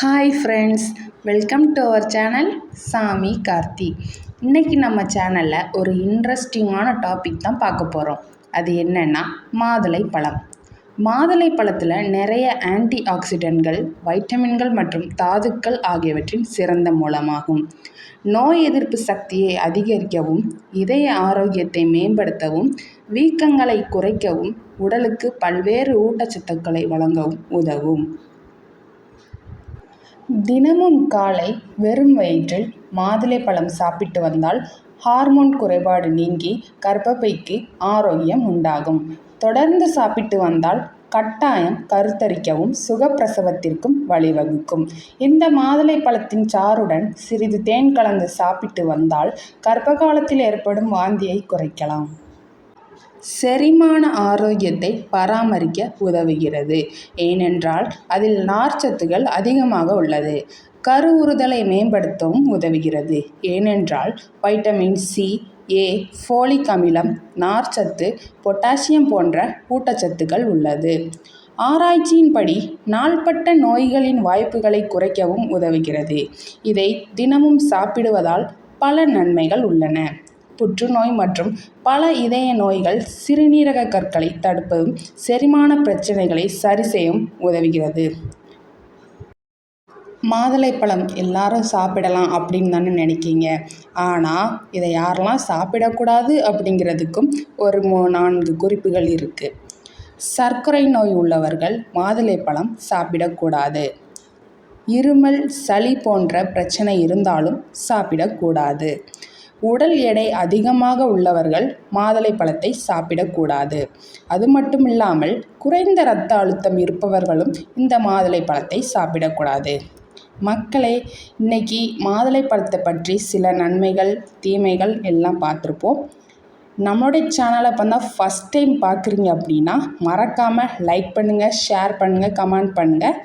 Hi friends welcome to our channel Sami Karthi இன்றைக்கி நம்ம சேனலில் ஒரு இன்ட்ரெஸ்டிங்கான டாபிக் தான் பார்க்க போகிறோம் அது என்னென்னா மாதுளை பழம். மாதுளை பழத்தில் நிறைய ஆன்டி ஆக்சிடென்ட்கள் வைட்டமின்கள் மற்றும் தாதுக்கள் ஆகியவற்றின் சிறந்த மூலமாகும். நோய் எதிர்ப்பு சக்தியை அதிகரிக்கவும் இதய ஆரோக்கியத்தை மேம்படுத்தவும் வீக்கங்களை குறைக்கவும் உடலுக்கு பல்வேறு ஊட்டச்சத்துக்களை வழங்கவும் உதவும். தினமும் காலை வெறும் வயிற்றில் மாதுளைப்பழம் சாப்பிட்டு வந்தால் ஹார்மோன் குறைபாடு நீங்கி கர்ப்பப்பைக்கு ஆரோக்கியம் உண்டாகும். தொடர்ந்து சாப்பிட்டு வந்தால் கட்டாயம் கருத்தரிக்கவும் சுகப்பிரசவத்திற்கும் வழிவகுக்கும். இந்த மாதுளை பழத்தின் சாறுடன் சிறிது தேன் கலந்து சாப்பிட்டு வந்தால் கர்ப்ப காலத்தில் ஏற்படும் வாந்தியை குறைக்கலாம். செரிமான ஆரோக்கியத்தை பராமரிக்க உதவுகிறது. ஏனென்றால் அதில் நார்ச்சத்துகள் அதிகமாக உள்ளது. கருவுறுதலை மேம்படுத்தவும் உதவுகிறது. ஏனென்றால் வைட்டமின் சி ஏ ஃபோலிக் அமிலம் நார்ச்சத்து பொட்டாசியம் போன்ற ஊட்டச்சத்துக்கள் உள்ளது. ஆராய்ச்சியின்படி நாள்பட்ட நோய்களின் வாய்ப்புகளை குறைக்கவும் உதவுகிறது. இதை தினமும் சாப்பிடுவதால் பல நன்மைகள் உள்ளன. புற்றுநோய் மற்றும் பல இதய நோய்கள் சிறுநீரக கற்களை தடுப்பதும் செரிமான பிரச்சனைகளை சரி செய்யவும் உதவுகிறது. மாதுளைப்பழம் எல்லாரும் சாப்பிடலாம் அப்படின்னு தானே நினைக்கிங்க. ஆனால் இதை யாரெல்லாம் சாப்பிடக்கூடாது அப்படிங்கிறதுக்கும் ஒரு மூ நான்கு குறிப்புகள் இருக்குது சர்க்கரை நோய் உள்ளவர்கள் மாதுளைப்பழம் சாப்பிடக்கூடாது. இருமல் சளி போன்ற பிரச்சனை இருந்தாலும் சாப்பிடக்கூடாது. உடல் எடை அதிகமாக உள்ளவர்கள் மாதுளை பழத்தை சாப்பிடக்கூடாது. அது மட்டும் இல்லாமல் குறைந்த இரத்த அழுத்தம் இருப்பவர்களும் இந்த மாதுளை பழத்தை சாப்பிடக்கூடாது. மக்களே இன்னைக்கு மாதுளை பழத்தை பற்றி சில நன்மைகள் தீமைகள் எல்லாம் பார்த்துருப்போம். நம்மளுடைய சேனலை இப்போ தான் ஃபஸ்ட் டைம் பார்க்குறீங்க அப்படின்னா மறக்காமல் லைக் பண்ணுங்கள் ஷேர் பண்ணுங்கள் கமெண்ட் பண்ணுங்கள்